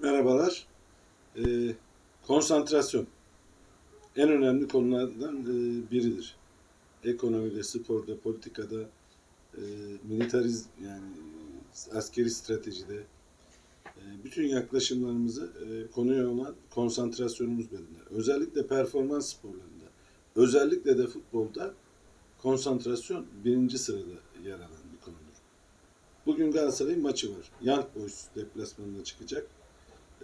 Merhabalar. Ee, konsantrasyon en önemli konulardan e, biridir. Ekonomide, sporda, politikada, e, militariz yani askeri stratejide e, bütün yaklaşımlarımızı e, konuya olan konsantrasyonumuz belirler. Özellikle performans sporlarında, özellikle de futbolda konsantrasyon birinci sırada yer alan bir konudur. Bugün Galatasaray'ın maçı var. Young Boys deplasmanına çıkacak.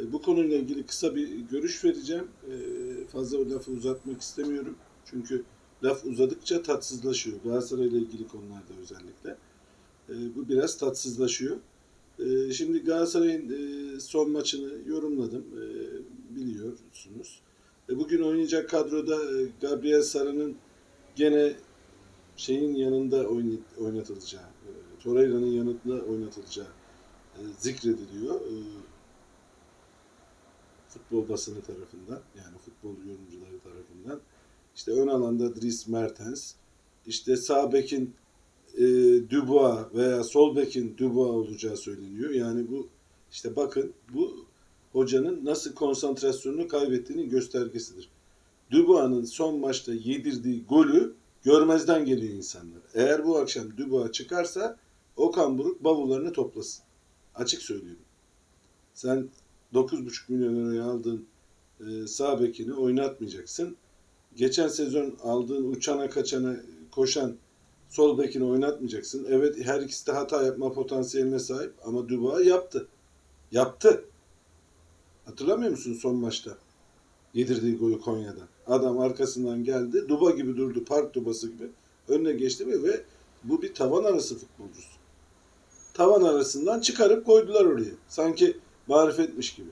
E, Bu konuyla ilgili kısa bir görüş vereceğim. E, Fazla lafı uzatmak istemiyorum. Çünkü laf uzadıkça tatsızlaşıyor. Galatasaray ile ilgili konularda özellikle. E, Bu biraz tatsızlaşıyor. Şimdi Galatasaray'ın son maçını yorumladım. Biliyorsunuz. Bugün oynayacak kadroda Gabriel Sara'nın gene şeyin yanında oynat- oynatılacağı, Torreira'nın yanında oynatılacağı zikrediliyor. Futbol basını tarafından yani futbol yorumcuları tarafından işte ön alanda Dries Mertens işte sağ bekin e, Dubois veya sol bekin Dubois olacağı söyleniyor. Yani bu işte bakın bu hocanın nasıl konsantrasyonunu kaybettiğinin göstergesidir. Dubois'ın son maçta yedirdiği golü görmezden geliyor insanlar. Eğer bu akşam Dubois çıkarsa Okan Buruk bavullarını toplasın. Açık söylüyorum. Sen 9,5 milyon liraya aldığın e, sağ bekini oynatmayacaksın. Geçen sezon aldığın uçana kaçana koşan sol bekini oynatmayacaksın. Evet her ikisi de hata yapma potansiyeline sahip ama Dubois yaptı. Yaptı. Hatırlamıyor musun son maçta? Yedirdiği golü Konya'dan. Adam arkasından geldi. Duba gibi durdu. Park dubası gibi. Önüne geçti ve, ve bu bir tavan arası futbolcusu. Tavan arasından çıkarıp koydular oraya. Sanki marifetmiş gibi.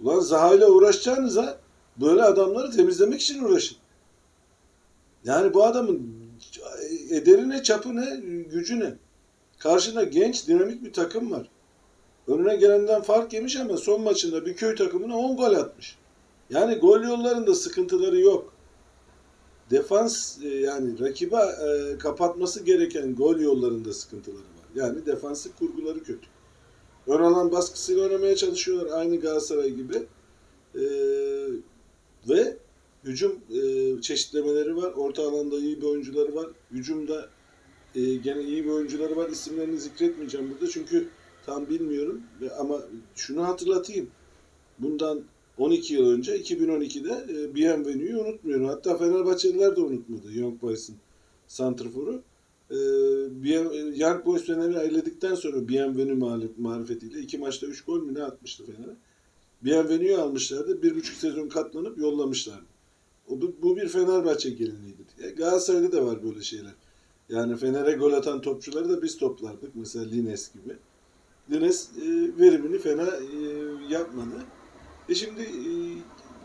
Ulan Zaha ile uğraşacağınıza böyle adamları temizlemek için uğraşın. Yani bu adamın ederi ne, çapı ne, gücü ne? Karşında genç, dinamik bir takım var. Önüne gelenden fark yemiş ama son maçında bir köy takımına 10 gol atmış. Yani gol yollarında sıkıntıları yok. Defans e, yani rakibe e, kapatması gereken gol yollarında sıkıntıları var. Yani defansif kurguları kötü. Ön alan baskısıyla oynamaya çalışıyorlar aynı Galatasaray gibi. Ee, ve hücum e, çeşitlemeleri var. Orta alanda iyi bir oyuncuları var. Hücumda e, gene iyi bir oyuncuları var. İsimlerini zikretmeyeceğim burada çünkü tam bilmiyorum. Ve, ama şunu hatırlatayım. Bundan 12 yıl önce 2012'de e, Bienvenu'yu unutmuyorum. Hatta Fenerbahçeliler de unutmadı Young Boys'ın santrforu Young Boys Fener'i eledikten sonra Bienvenu marifetiyle iki maçta üç gol mü ne atmıştı Fener'e. Bienvenu'yu almışlardı. Bir buçuk sezon katlanıp yollamışlardı. O, bu, bir Fenerbahçe geleneğiydi. E, Galatasaray'da da var böyle şeyler. Yani Fener'e gol atan topçuları da biz toplardık. Mesela Lines gibi. Lines e, verimini fena e, yapmadı. E şimdi e,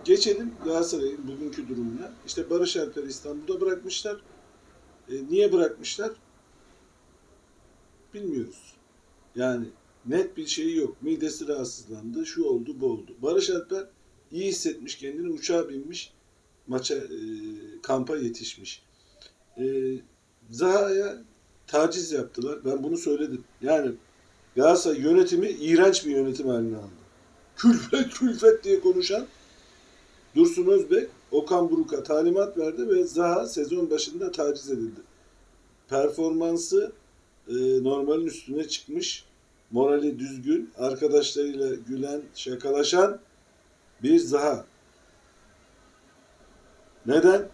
geçelim Galatasaray'ın bugünkü durumuna. İşte Barış Alper'i İstanbul'da bırakmışlar. E, niye bırakmışlar? Bilmiyoruz. Yani net bir şeyi yok. Midesi rahatsızlandı, şu oldu, bu oldu. Barış Alper iyi hissetmiş kendini, uçağa binmiş, maça, e, kampa yetişmiş. E, Zaha'ya taciz yaptılar. Ben bunu söyledim. Yani Galatasaray yönetimi iğrenç bir yönetim haline aldı. Külfet külfet diye konuşan Dursun Özbek Okan Buruk'a talimat verdi ve Zaha sezon başında taciz edildi. Performansı e, normalin üstüne çıkmış, morali düzgün, arkadaşlarıyla gülen, şakalaşan bir Zaha. Neden?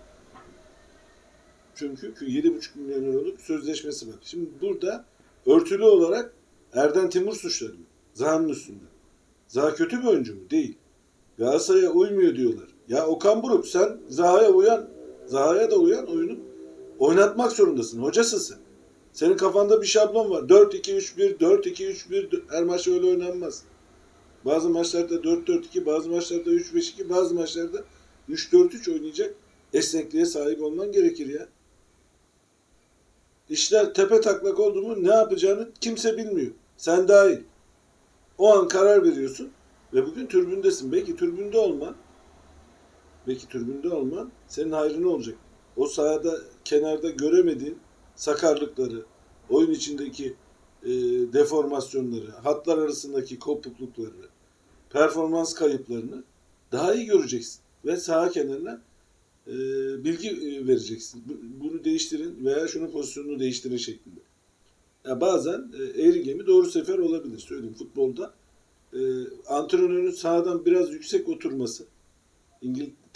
Çünkü 7,5 milyon euroluk sözleşmesi var. Şimdi burada örtülü olarak Erden Timur suçlanıyor. Zaha'nın üstünde. Zaha kötü bir oyuncu mu? Değil. Galatasaray'a uymuyor diyorlar. Ya Okan Buruk sen Zaha'ya uyan, Zaha'ya da uyan oyunu oynatmak zorundasın. Hocasın sen. Senin kafanda bir şablon var. 4-2-3-1, 4-2-3-1 her maç öyle oynanmaz. Bazı maçlarda 4-4-2, bazı maçlarda 3-5-2, bazı maçlarda 3-4-3 oynayacak esnekliğe sahip olman gerekir ya. İşler tepe taklak oldu mu ne yapacağını kimse bilmiyor. Sen dahil. O an karar veriyorsun ve bugün türbündesin. Belki türbünde olman belki türbünde olman senin hayrına olacak. O sahada kenarda göremediğin sakarlıkları, oyun içindeki e, deformasyonları, hatlar arasındaki kopuklukları, performans kayıplarını daha iyi göreceksin. Ve saha kenarına e, bilgi e, vereceksin. Bu- Bunu değiştirin veya şunun pozisyonunu değiştirin şeklinde. Ya bazen e, eğri gemi doğru sefer olabilir. Söyleyeyim futbolda e, antrenörün sahadan biraz yüksek oturması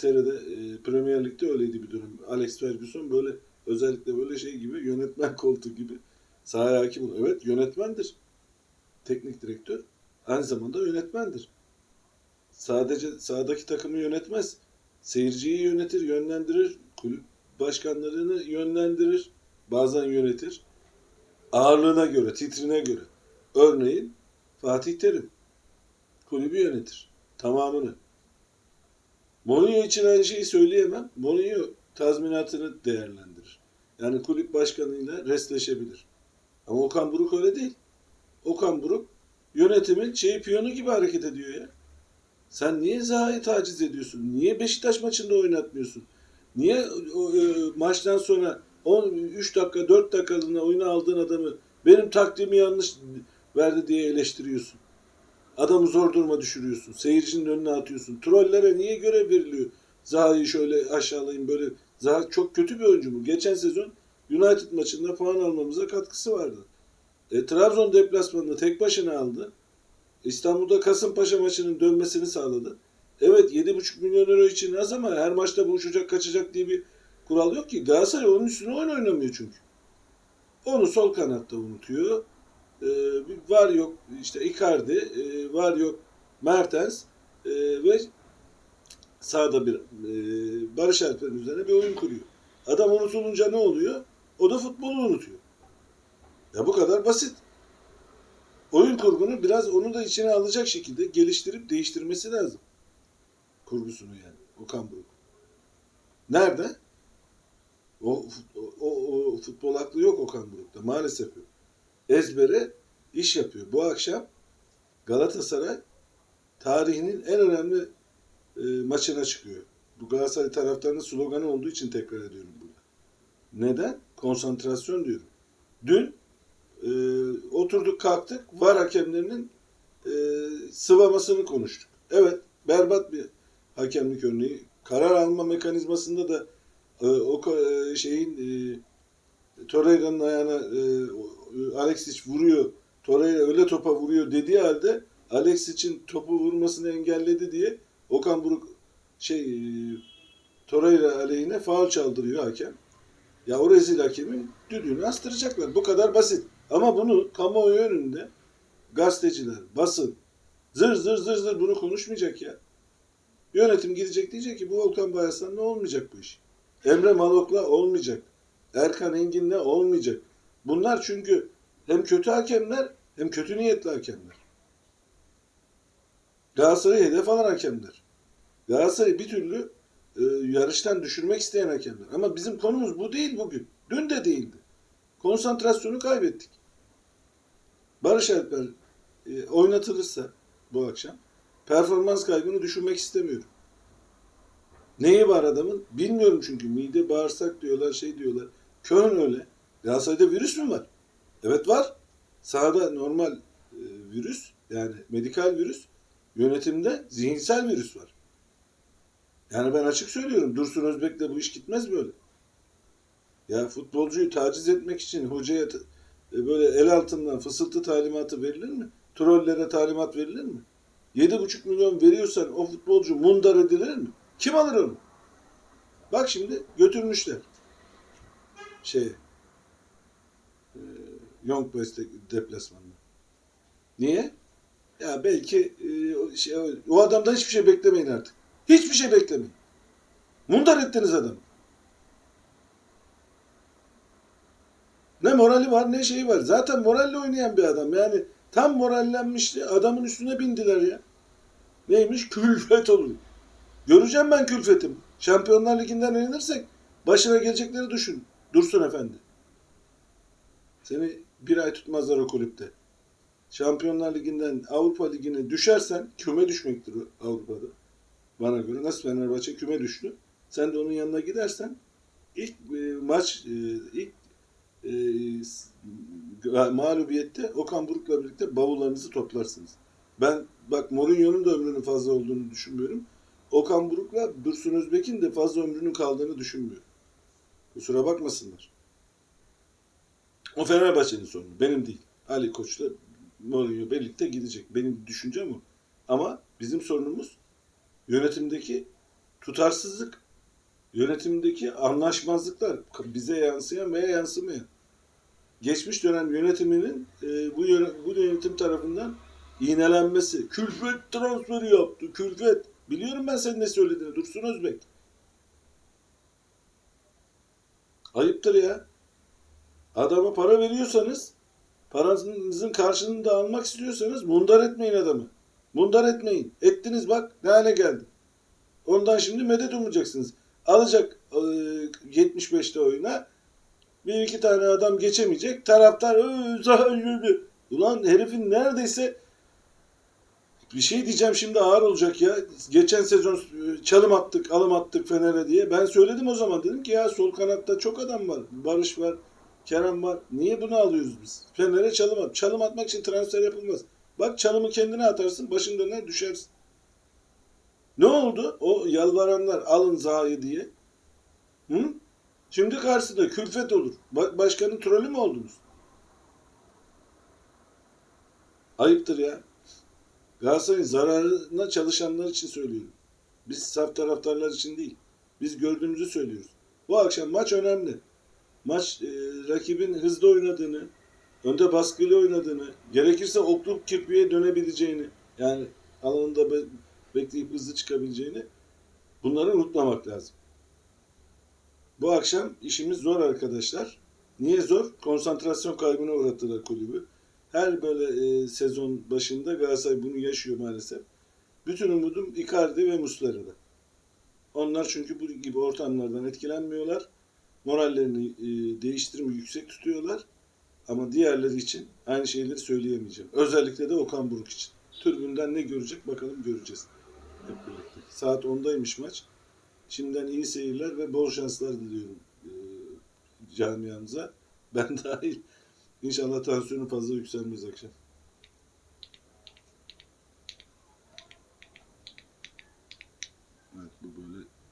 İngiltere'de e, Premier Lig'de öyleydi bir dönem. Alex Ferguson böyle özellikle böyle şey gibi yönetmen koltuğu gibi sahaya hakim. Evet yönetmendir. Teknik direktör aynı zamanda yönetmendir. Sadece sahadaki takımı yönetmez. Seyirciyi yönetir, yönlendirir. Kulüp başkanlarını yönlendirir. Bazen yönetir. Ağırlığına göre, titrine göre. Örneğin Fatih Terim kulübü yönetir. Tamamını. Mourinho için aynı şeyi söyleyemem. Mourinho tazminatını değerlendirir. Yani kulüp başkanıyla restleşebilir. Ama Okan Buruk öyle değil. Okan Buruk yönetimin şeyi piyonu gibi hareket ediyor ya. Sen niye Zaha'yı taciz ediyorsun? Niye Beşiktaş maçında oynatmıyorsun? Niye o, e, maçtan sonra 13 dakika 4 dakikalığına oyuna aldığın adamı benim taktiğimi yanlış verdi diye eleştiriyorsun? Adamı zor duruma düşürüyorsun. Seyircinin önüne atıyorsun. Trollere niye görev veriliyor? Zaha'yı şöyle aşağılayayım böyle. Zaha çok kötü bir oyuncu mu? Geçen sezon United maçında puan almamıza katkısı vardı. E, Trabzon deplasmanını tek başına aldı. İstanbul'da Kasımpaşa maçının dönmesini sağladı. Evet 7,5 milyon euro için az ama her maçta bu uçacak kaçacak diye bir kural yok ki. Galatasaray onun üstüne oyun oynamıyor çünkü. Onu sol kanatta unutuyor. Ee, bir var yok işte Icardi, e, var yok Mertens e, ve sağda bir e, Barış Alper'in üzerine bir oyun kuruyor. Adam unutulunca ne oluyor? O da futbolu unutuyor. Ya bu kadar basit. Oyun kurgunu biraz onu da içine alacak şekilde geliştirip değiştirmesi lazım. Kurgusunu yani. Okan Buruk. Nerede? O, o, o, o futbol aklı yok Okan Buruk'ta. Maalesef yok. Ezbere iş yapıyor. Bu akşam Galatasaray tarihinin en önemli e, maçına çıkıyor. Bu Galatasaray taraftarının sloganı olduğu için tekrar ediyorum burada. Neden? Konsantrasyon diyorum. Dün e, oturduk kalktık var hakemlerinin e, sıvamasını konuştuk. Evet berbat bir hakemlik örneği. Karar alma mekanizmasında da e, o e, şeyin e, Torreira'nın ayağına e, Alexic vuruyor. Torreira öyle topa vuruyor dediği halde Alexic'in topu vurmasını engelledi diye Okan Buruk şey e, Torreira aleyhine faul çaldırıyor hakem. Ya o rezil hakemin düdüğünü astıracaklar. Bu kadar basit. Ama bunu kamuoyu önünde gazeteciler, basın zır zır zır zır bunu konuşmayacak ya. Yönetim gidecek diyecek ki bu Volkan Bayaslan'la olmayacak bu iş. Emre Malok'la olmayacak. Erkan Engin'le olmayacak. Bunlar çünkü hem kötü hakemler hem kötü niyetli hakemler. Galatasaray'ı hedef alan hakemler. Galatasaray'ı bir türlü e, yarıştan düşürmek isteyen hakemler. Ama bizim konumuz bu değil bugün. Dün de değildi. Konsantrasyonu kaybettik. Barış Alper e, oynatılırsa bu akşam performans kaybını düşünmek istemiyorum. Neyi var adamın? Bilmiyorum çünkü. Mide, bağırsak diyorlar, şey diyorlar. Köln öyle. Galatasaray'da virüs mü var? Evet var. Sahada normal e, virüs, yani medikal virüs, yönetimde zihinsel virüs var. Yani ben açık söylüyorum. Dursun Özbek'le bu iş gitmez böyle. Ya futbolcuyu taciz etmek için hocaya e, böyle el altından fısıltı talimatı verilir mi? Trollere talimat verilir mi? 7,5 milyon veriyorsan o futbolcu mundar edilir mi? Kim alır onu? Bak şimdi götürmüşler. Şey e, Young Boys de- deplasmanına. Niye? Ya belki e, şey, o adamdan hiçbir şey beklemeyin artık. Hiçbir şey beklemeyin. Mundar ettiniz adamı. Ne morali var ne şeyi var. Zaten moralle oynayan bir adam. Yani tam morallenmişti. Adamın üstüne bindiler ya. Neymiş? Külfet olur. Göreceğim ben külfetim. Şampiyonlar Ligi'nden eğlenirsek başına gelecekleri düşün. Dursun Efendi. Seni bir ay tutmazlar o kulüpte. Şampiyonlar Ligi'nden Avrupa Ligi'ne düşersen küme düşmektir Avrupa'da. Bana göre nasıl Fenerbahçe küme düştü. Sen de onun yanına gidersen ilk e, maç e, ilk e, s- mağlubiyette Okan Buruk'la birlikte bavullarınızı toplarsınız. Ben bak Mourinho'nun da ömrünün fazla olduğunu düşünmüyorum. Okan Buruk'la Dursun Özbek'in de fazla ömrünün kaldığını düşünmüyorum. Kusura bakmasınlar. O Fenerbahçe'nin sorunu. Benim değil. Ali Koç'la Mourinho birlikte gidecek. Benim düşüncem o. Ama bizim sorunumuz yönetimdeki tutarsızlık. Yönetimdeki anlaşmazlıklar. Bize yansıyan veya yansımayan. Geçmiş dönem yönetiminin e, bu, bu yönetim tarafından iğnelenmesi. Külfet transferi yaptı. Külfet. Biliyorum ben senin ne söylediğini. Dursun Özbek. Ayıptır ya. Adama para veriyorsanız paranızın karşılığını da almak istiyorsanız mundar etmeyin adamı. Mundar etmeyin. Ettiniz bak ne hale geldi. Ondan şimdi medet umacaksınız. Alacak e, 75'te oyuna bir iki tane adam geçemeyecek. Taraftar "Ee, Zaha- Ulan herifin neredeyse bir şey diyeceğim şimdi ağır olacak ya. Geçen sezon e, çalım attık, alım attık Fener'e diye. Ben söyledim o zaman. Dedim ki ya sol kanatta çok adam var. Barış var, Kerem var. Niye bunu alıyoruz biz? Fener'e çalım at. Çalım atmak için transfer yapılmaz. Bak çalımı kendine atarsın, başın döner düşersin. Ne oldu? O yalvaranlar alın Zaha'yı diye. Hı? Şimdi karşısında külfet olur. Ba- başkanın trolü mü oldunuz? Ayıptır ya. Galatasaray'ın zararına çalışanlar için söylüyorum. Biz saf taraftarlar için değil. Biz gördüğümüzü söylüyoruz. Bu akşam maç önemli. Maç e, rakibin hızlı oynadığını, önde baskıyla oynadığını, gerekirse okluk kirpiye dönebileceğini, yani alanında be- bekleyip hızlı çıkabileceğini bunları unutmamak lazım. Bu akşam işimiz zor arkadaşlar. Niye zor? Konsantrasyon kaybına uğrattılar kulübü. Her böyle e, sezon başında Galatasaray bunu yaşıyor maalesef. Bütün umudum Icardi ve Muslera'da. Onlar çünkü bu gibi ortamlardan etkilenmiyorlar. Morallerini e, değiştirme yüksek tutuyorlar. Ama diğerleri için aynı şeyleri söyleyemeyeceğim. Özellikle de Okan Buruk için. Türbünden ne görecek bakalım göreceğiz. Hep birlikte. Saat 10'daymış maç. Şimdiden iyi seyirler ve bol şanslar diliyorum e, camiamıza. Ben dahil. İnşallah tansiyonu fazla yükselmez akşam.